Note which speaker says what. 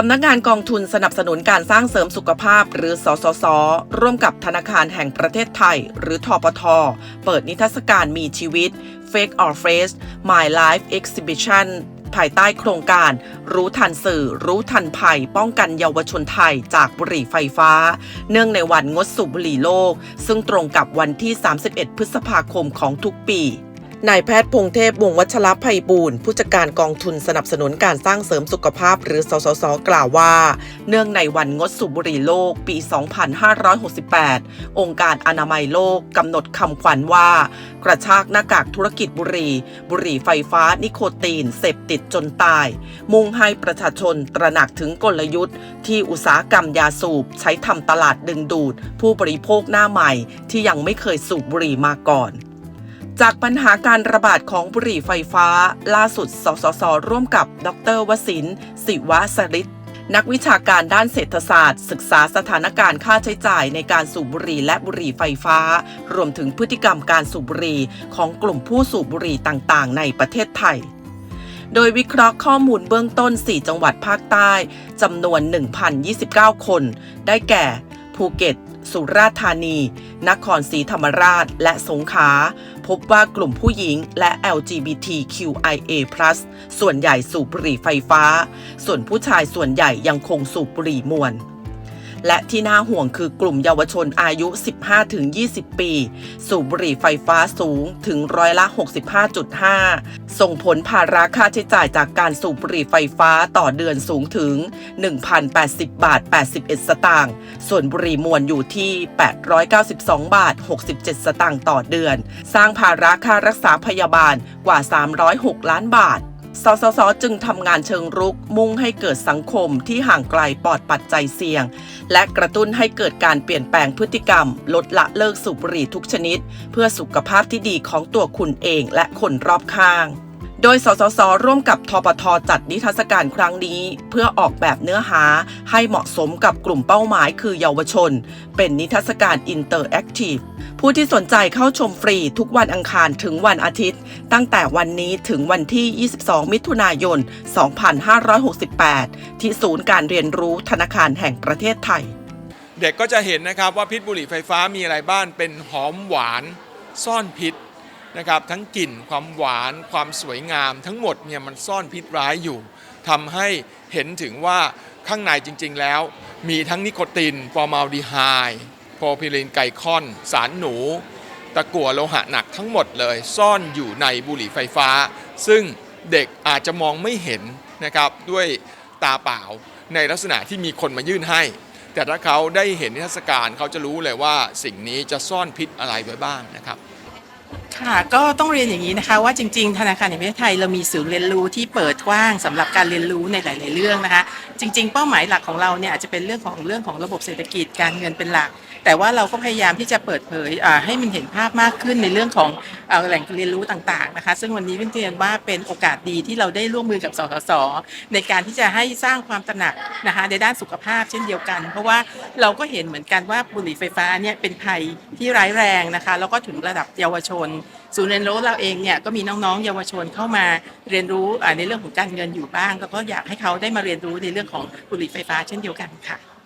Speaker 1: สำนักงานกองทุนสนับสนุนการสร้างเสริมสุขภาพ หรือสสส ร่วมกับธนาคารแห่งประเทศไทย หรือทปท เปิดนิทรรศการมีชีวิต Fake or Face My Life Exhibition ภายใต้โครงการ รู้ทันสื่อ รู้ทันภัย ป้องกันเยาวชนไทยจากบุหรี่ไฟฟ้า เนื่องในวันงดสูบบุหรี่โลก ซึ่งตรงกับวันที่ 31 พฤษภาคมของทุกปี นายแพทย์พงเทพวงวัชรภัยบูรณ์ผู้จัดการกองทุนสนับสนุนการสร้างเสริมสุขภาพหรือสสส กล่าวว่า เนื่องในวันงดสูบบุหรี่โลกปี 2568 องค์การอนามัยโลกกำหนดคำขวัญว่า กระชากหน้ากากธุรกิจบุหรี่ บุหรี่ไฟฟ้านิโคตีน เสพติดจนตาย มุ่งให้ประชาชนตระหนักถึงกลยุทธ์ ที่อุตสาหกรรมยาสูบใช้ทำตลาดดึงดูด ผู้บริโภคหน้าใหม่ที่ยังไม่เคยสูบบุหรี่มาก่อน จากปัญหาการระบาดของบุหรี่ไฟฟ้า ล่าสุด สสส ร่วมกับ ดรวสินทร์ศิวะสริตนักวิชาการด้านเศรษฐศาสตร์ ศึกษาสถานการณ์ค่าใช้จ่ายในการสูบบุหรี่และบุหรี่ไฟฟ้า รวมถึงพฤติกรรมการสูบบุหรี่ของกลุ่มผู้สูบบุหรี่ต่างๆ ในประเทศไทย โดยวิเคราะห์ข้อมูลเบื้องต้น 4 จังหวัดภาคใต้จำนวน 1,029 คน ได้แก่ ภูเก็ต สุราษฎร์ธานี นครศรีธรรมราช และสงขลาพบว่ากลุ่มผู้หญิงและ LGBTQIA+ ส่วนใหญ่สูบบุหรี่ไฟฟ้า ส่วนผู้ชายส่วนใหญ่ยังคงสูบบุหรี่มวน และที่น่าห่วงคือกลุ่มเยาวชนอายุ 15-20 ปี สูบบุหรี่ไฟฟ้าสูงถึงร้อยละ 65.5 ส่งผลภาระค่าใช้จ่ายจากการสูบบุหรี่ไฟฟ้าต่อเดือนสูงถึง 1,080 บาท 81 สตางค์ ส่วนบุหรี่มวนอยู่ที่ 892 บาท 67 สตางค์ต่อเดือน สร้างภาระค่ารักษาพยาบาลกว่า 306 ล้านบาท สสสจึงทำงานเชิงรุกมุ่งให้เกิดสังคมที่ห่างไกลปลอดปัจจัยเสี่ยง และกระตุ้นให้เกิดการเปลี่ยนแปลงพฤติกรรม ลดละเลิกสูบบุหรี่ทุกชนิด เพื่อสุขภาพที่ดีของตัวคุณเองและคนรอบข้าง โดย สสส ร่วมกับทปทจัดนิทรรศการครั้งนี้ เพื่อออกแบบเนื้อหาให้เหมาะสมกับกลุ่มเป้าหมายคือเยาวชน เป็นนิทรรศการอินเตอร์แอคทีฟผู้ที่สนใจเข้าชมฟรีทุกวันอังคารถึงวันอาทิตย์ ตั้งแต่วันนี้ถึงวันที่ 22 มิถุนายน 2568 ที่ศูนย์การเรียนรู้ธนาคารแห่งประเทศไทย
Speaker 2: เด็กก็จะเห็นนะครับว่าพิษบุหรี่ไฟฟ้ามีอะไรบ้างเป็นหอมหวาน ซ่อนพิษ นะครับทั้งกลิ่นความหวานความสวยงาม ทั้งหมดเนี่ยมันซ่อนพิษร้ายอยู่ทำให้เห็นถึงว่าข้างในจริง ๆ แล้ว มีทั้งนิโคตินฟอร์มาลดีไฮด์โพรพิลีนไกคอน สารหนู ตะกั่วโลหะหนักทั้งหมดเลยซ่อนอยู่ในบุหรี่ไฟฟ้า ซึ่งเด็กอาจจะมองไม่เห็นนะครับด้วยตาเปล่าในลักษณะที่มีคนมายื่นให้ แต่ถ้าเขาได้เห็นนิทรรศการเขาจะรู้เลยว่าสิ่งนี้จะซ่อนพิษอะไรไว้บ้างนะครับ
Speaker 3: ค่ะก็ต้องเรียนอย่างนี้นะคะว่าจริงๆ ธนาคารแห่งประเทศไทยเรามีศูนย์เรียนรู้ที่เปิดกว้างสำหรับการเรียนรู้ในหลาย ๆ เรื่องนะคะ จริง ๆ เป้าหมายหลักของเราเนี่ยอาจจะเป็นเรื่องของเรื่องของระบบเศรษฐกิจการเงินเป็นหลัก แต่ว่าเราก็พยายามที่จะเปิดเผยให้มันเห็นภาพมากขึ้นในเรื่องของอแหล่งเรียนรู้ต่างๆนะคะ ซึ่งวันนี้เป็นเรียนว่าเป็นโอกาสดีที่เราได้ร่วมมือกับสสส ในการที่จะให้สร้างความตระหนักนะคะในด้านสุขภาพเช่นเดียวกัน เพราะว่าเราก็เห็นเหมือนกันว่าบุหรี่ไฟฟ้าเนี่ยเป็นภัยที่ร้ายแรงนะคะ แล้วก็ถึงระดับเยาวชนศูนย์เรียนรู้เราเองเนี่ยก็มีน้องๆ เยาวชนเข้ามาเรียนรู้ในเรื่องของการเงินอยู่บ้าง แล้วก็อยากให้เขาได้มาเรียนรู้ในเรื่องของบุหรี่ไฟฟ้าเช่นเดียวกันค่ะ